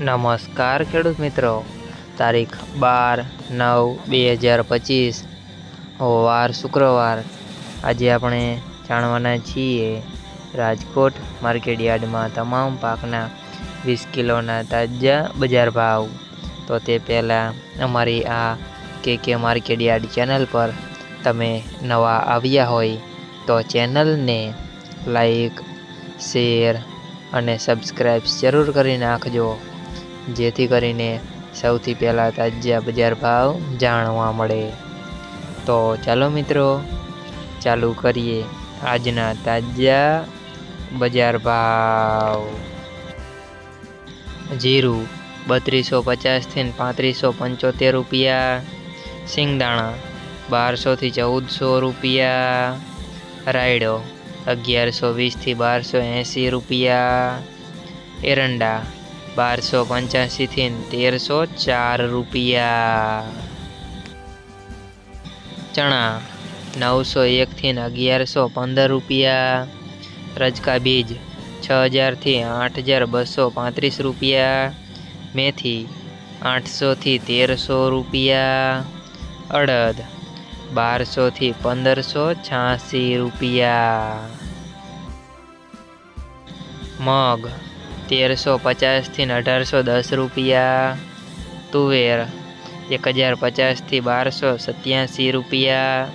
નમસ્કાર ખેડૂત મિત્રો. તારીખ બાર નવ બે હજાર પચીસ. વાર શુક્રવાર. આજે આપણે જાણવાના છીએ રાજકોટ માર્કેટ યાર્ડમાં તમામ પાકના વીસ કિલોના તાજા બજાર ભાવ. તો તે પહેલાં અમારી આ કે કે માર્કેટ યાર્ડ ચેનલ પર તમે નવા આવ્યા હોય તો ચેનલને લાઈક, શેર અને સબસ્ક્રાઈબ જરૂર કરી નાખજો. જેથી કરીને સૌથી પહેલાં તાજા બજાર ભાવ જાણવા મળે. તો ચાલો મિત્રો, ચાલુ કરીએ આજના તાજા બજાર ભાવ. જીરું બત્રીસો પચાસથી પાંત્રીસો પંચોતેર રૂપિયા સિંગદાણા બારસોથી ચૌદસો રૂપિયા, રાયડો અગિયારસો વીસથી બારસો એંસી રૂપિયા, એરંડા બારસો પંચ્યાસીથી તેરસો ચાર રૂપિયા. ચણા નવસો એકથી અગિયારસો પંદર રૂપિયા. રજકા બીજ છ હજારથી આઠ હજાર બસો પાંત્રીસ રૂપિયા. મેથી આઠસોથી તેરસો રૂપિયા. અડદ બારસોથી પંદરસો છ્યાસી રૂપિયા. મગ તેરસો પચાસથી અઢારસો દસ રૂપિયા તુવેર, એક હજાર પચાસથી બારસો સત્યાસી રૂપિયા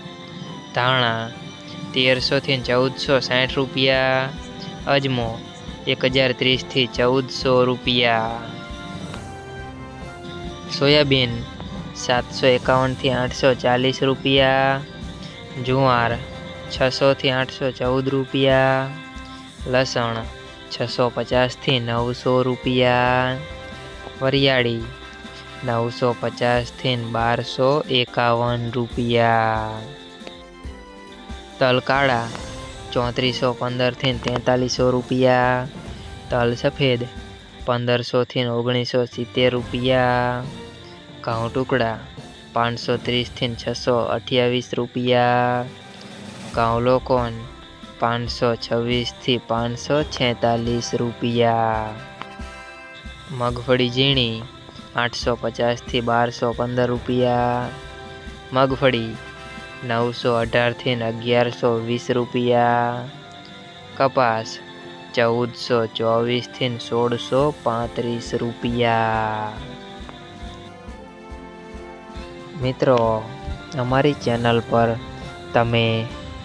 ધાણા, તેરસોથી ચૌદસો સાઠ રૂપિયા અજમો, એક હજાર ત્રીસથી ચૌદસો રૂપિયા સોયાબીન, સાતસો એકાવનથી આઠસો ચાલીસ રૂપિયા જુવાર, છસોથી આઠસો ચૌદ રૂપિયા લસણ છસો પચાસથી નવસો રૂપિયા. વરિયાળી, નવસો પચાસથી બારસો એકાવન રૂપિયા. તલકાળા, ચોત્રીસો પંદરથી તેતાલીસો રૂપિયા. તલ સફેદ, પંદરસોથી ઓગણીસો સિત્તેર રૂપિયા. ઘઉં ટુકડા, પાંચસો ત્રીસથી છસો અઠ્યાવીસ રૂપિયા. ઘઉં લોકોન પાંચસો છવ્વીસથી પાંચસો છેતાલીસ રૂપિયા. મગફળી ઝીણી આઠસો પચાસથી બારસો પંદર રૂપિયા. મગફળી નવસો અઢારથી અગિયારસો વીસ રૂપિયા. કપાસ ચૌદસો ચોવીસથી સોળસો પાંત્રીસ રૂપિયા. મિત્રો, અમારી ચેનલ પર તમે